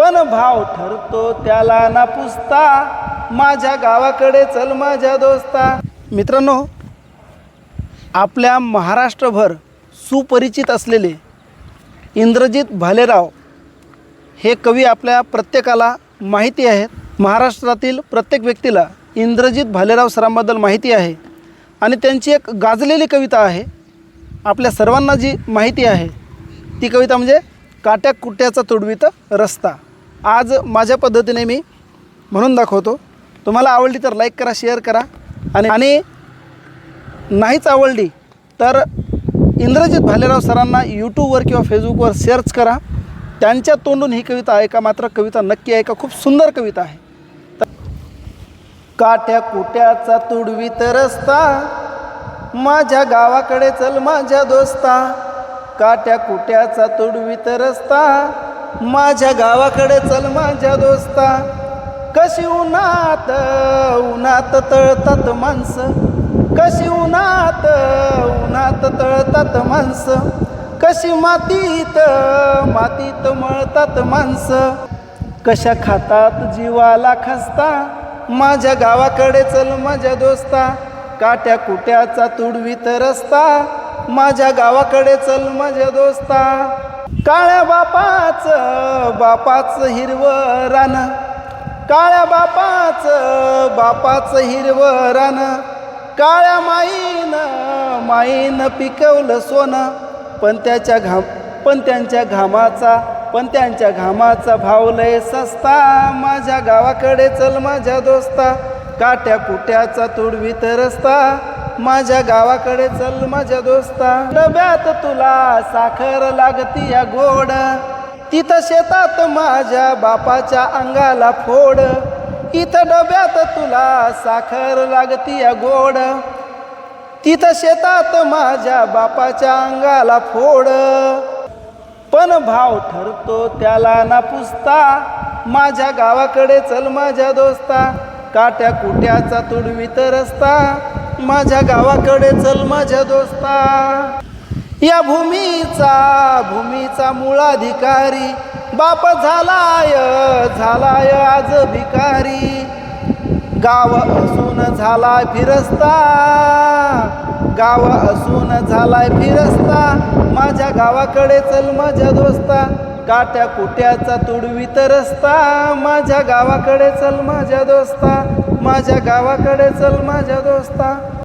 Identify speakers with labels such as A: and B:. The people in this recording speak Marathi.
A: पण भाव ठरतो त्याला ना पुसता. माझ्या गावाकडे चल माझ्या दोस्ता. मित्रांनो आपल्या महाराष्ट्रभर सुपरिचित असलेले इंद्रजित भालेराव हे कवी आपल्या प्रत्येकाला माहिती आहेत. महाराष्ट्रातील प्रत्येक व्यक्तीला इंद्रजित भालेराव सरांबद्दल माहिती आहे. आणि त्यांची एक गाजलेली कविता आहे. आपल्या सर्वांना जी माहिती आहे ती कविता म्हणजे काट्या कुट्याचा तुडवीत रस्ता. आज माझ्या पद्धतीने मी म्हणून दाखवतो. तुम्हाला आवडली तर लाईक करा शेअर करा. आणि आणि नाहीच आवडली तर इंद्रजित भालेराव सरांना यूट्यूबवर किंवा फेसबुकवर सर्च करा. त्यांच्या तोंडून ही कविता ऐका मात्र कविता नक्की ऐका. खूप सुंदर कविता आहे. तर काट्या कुट्याचा तुडवीत रस्ता माझ्या गावाकडे चल माझ्या दोस्ता. काट्या कुट्याचा तुडवीत रस्ता माझ्या गावाकडे चल माझ्या दोस्ता. कशी उन्हात उन्हात तळतात माणसं. कशी उन्हात उन्हात तळतात माणसं. कशी मातीत मातीत मळतात माणसं. कशा खातात जीवाला खसता. माझ्या गावाकडे चल माझ्या दोस्ता. काट्या कुट्याचा तुडवीत रस्ता. माझ्या गावाकडे चल माझ्या दोस्ता. काळ्या बापाचं बापाचं हिरवं रान. काळ्या बापाचं बापाचं हिरवं रान. काळ्या माईन माईन पिकवलं सोनं. पण त्याच्या घाम पण त्यांच्या घामाचा पण त्यांच्या घामाचा भाव लय सस्ता. माझ्या गावाकडे चल माझ्या दोस्ता. काट्या कुट्याचा तुडवीत रस्ता. माझ्या गावाकडे चल माझ्या दोस्ता. डब्यात तुला साखर लागती या गोड. तिथं शेतात माझ्या बापाच्या अंगाला फोड. इथं डब्यात तुला साखर लागती या गोड. तिथं शेतात माझ्या बापाच्या अंगाला फोड. पण भाव ठरतो त्याला ना पुसता. माझ्या गावाकडे चल माझ्या दोस्ता. काट्या कुट्याचा तुडवीत रस्ता. माझ्या गावाकडे चल माझ्या दोस्ता. या भूमीचा भूमीचा मुळाधिकारी. बाप झालाय झालाय आज भिकारी. गाव असून झालाय फिरस्ता. गाव असून झालाय फिरस्ता. माझ्या गावाकडे चल माझ्या दोस्ता. काट्या कुट्याचा तुडवीत रस्ता माझ्या गावाकडे चल माझ्या दोस्ता. माझ्या गावाकडे चल माझ्या दोस्ता.